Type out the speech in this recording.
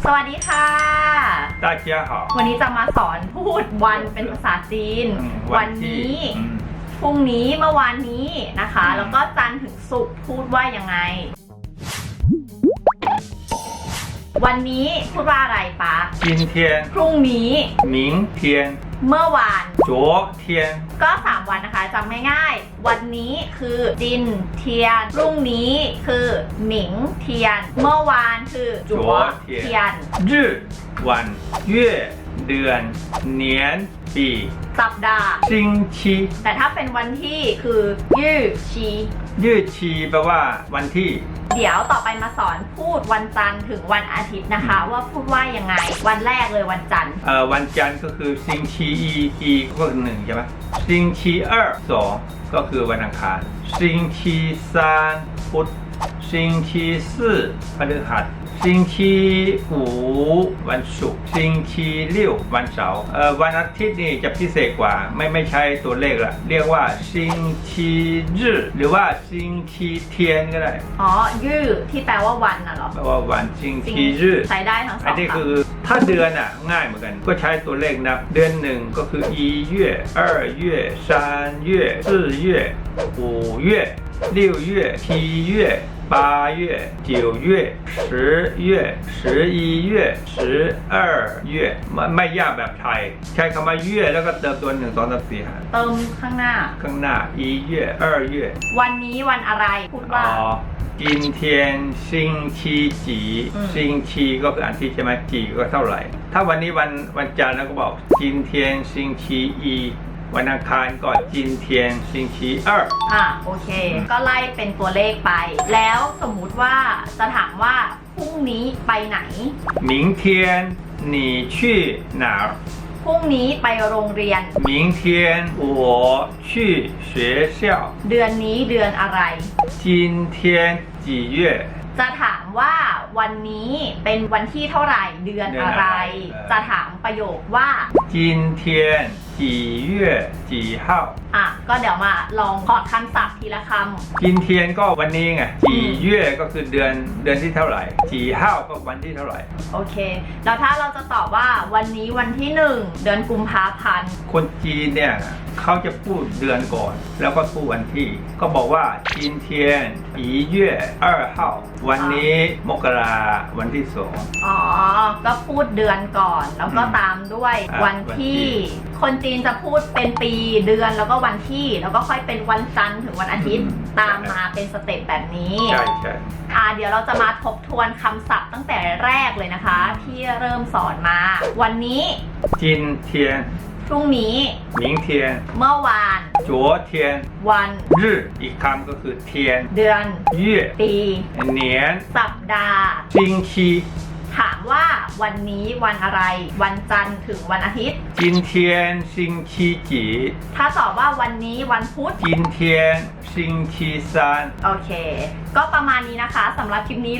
สวัสดีค่ะ 大家好 วันนี้จะมาสอนพูดวันเป็นภาษาจีน อืม วัน ที่ นี้ อืม พรุ่งนี้เมื่อวานนี้นะคะ อืม แล้วก็จันทร์ถึงศุกร์พูดว่ายังไง วันนี้พูดว่าอะไรปะ 今天 พรุ่งนี้ 明天 เมื่อวาน 昨天 ก็ 3 วันนะคะจำง่ายๆ วันนี้คือจินเทียน พรุ่งนี้คือหมิงเทียน เมื่อวานคือจัวเทียน 日晚月เดือน年ปี สัปดาห์ 星期 แต่ถ้าเป็นวันที่คือยือชี ยืดชีแปลว่าวันที่ เดี๋ยวต่อไปมาสอนพูดวันจันทร์ถึงวันอาทิตย์นะคะ ว่าพูดว่ายังไง วันแรกเลยวันจันทร์เอ่อวันจันทร์ก็คือซิงชีอีอีก็คือหนึ่งใช่ไหมซิงชีเออสองก็คือวันอังคารซิงชีสามพุธซิงชีสี่พฤหัส 星期五วันศุกร์星期六วันเสาร์เอ่อวันอาทิตย์นี่จะพิเศษกว่าไม่ไม่ใช่ตัวเลขละเรียกว่า星期日หรือว่า星期天ก็ได้ อ๋อ ยือที่แปลว่าวันน่ะเหรอ แปลว่าวัน星期日 ใช้ได้ทั้งส อั อน ง นี้ คำ คือถ้าเดือนอ่ะง่ายเหมือนกัน ก็ใช้ตัวเลขนับ เดือนหนึ่งก็คือ一月二月三月四月五月六月七月 八月九月十月十一月十二月ไม่ไม่ยากแบบไทย ใช้คำว่าเย่แล้วก็เติมตัวหนึ่งสองสามสี่ห้า เติมข้างหน้า ข้างหน้า一月二月 วันนี้วันอะไรพูดว่า อ๋อ今天星期几 อืม 星期ก็คืออาทิตย์ใช่ไหม几ก็เท่าไหร่ ถ้าวันนี้วันวันจันทร์เราก็บอก今天星期一 วันอังคารก็今天星期二 อ่ะโอเค ก็ไล่เป็นตัวเลขไป แล้วสมมุติว่าจะถามว่าพรุ่งนี้ไปไหน 明天你去哪儿 พรุ่งนี้ไปโรงเรียน 明天我去学校 เดือนนี้เดือนอะไร 今天几月 จะถามว่าวันนี้เป็นวันที่เท่าไหร่เดือน เดือน อะ อะไร ไรเออ จะถามประโยคว่า 今天 จีเย่อจีเห้าอะ ก็เดี๋ยวมาลองขอดคำศัพท์ทีละคำกินเทียนก็วันนี้ไงจีเย่อก็คือเดือนเดือนที่เท่าไหร่จีเห้าก็วันที่เท่าไหร่โอเค แล้วถ้าเราจะตอบว่าวันนี้วันที่หนึ่งเดือนกุมภาพันธ์คนจีนเนี่ยเขาจะพูดเดือนก่อน แล้วก็พูดวันที่ ก็บอกว่าจีนเทียนปีเย่อเอหาวันนี้มกราวันที่สอง อ๋อ ก็พูดเดือนก่อน แล้วก็ตามด้วยวันที่ คนจีนจะพูดเป็นปีเดือนแล้วก็วันที่ แล้วก็ค่อยเป็นวันจันทร์ถึงวันอาทิตย์ตามมาเป็นสเต็ปแบบนี้ใช่ใช่ อ่าเดี๋ยวเราจะมาทบทวนคำศัพท์ตั้งแต่แรกเลยนะคะ ที่เริ่มสอนมา วันนี้จินเทียนพรุ่งนี้หนิงเทียนเมื่อวาน จัวเทียนวัน รื่ออีกคำก็คือเทียนเดือน เย่ปี เหนียนสัปดาห์จิงชี ว่าวันนี้วันอะไร วันจันทร์ถึงวันอาทิตย์ 今天星期几 ถ้าตอบว่าวันนี้วันพุธ 今天星期三 โอเค ก็ประมาณนี้นะคะสำหรับคลิปนี้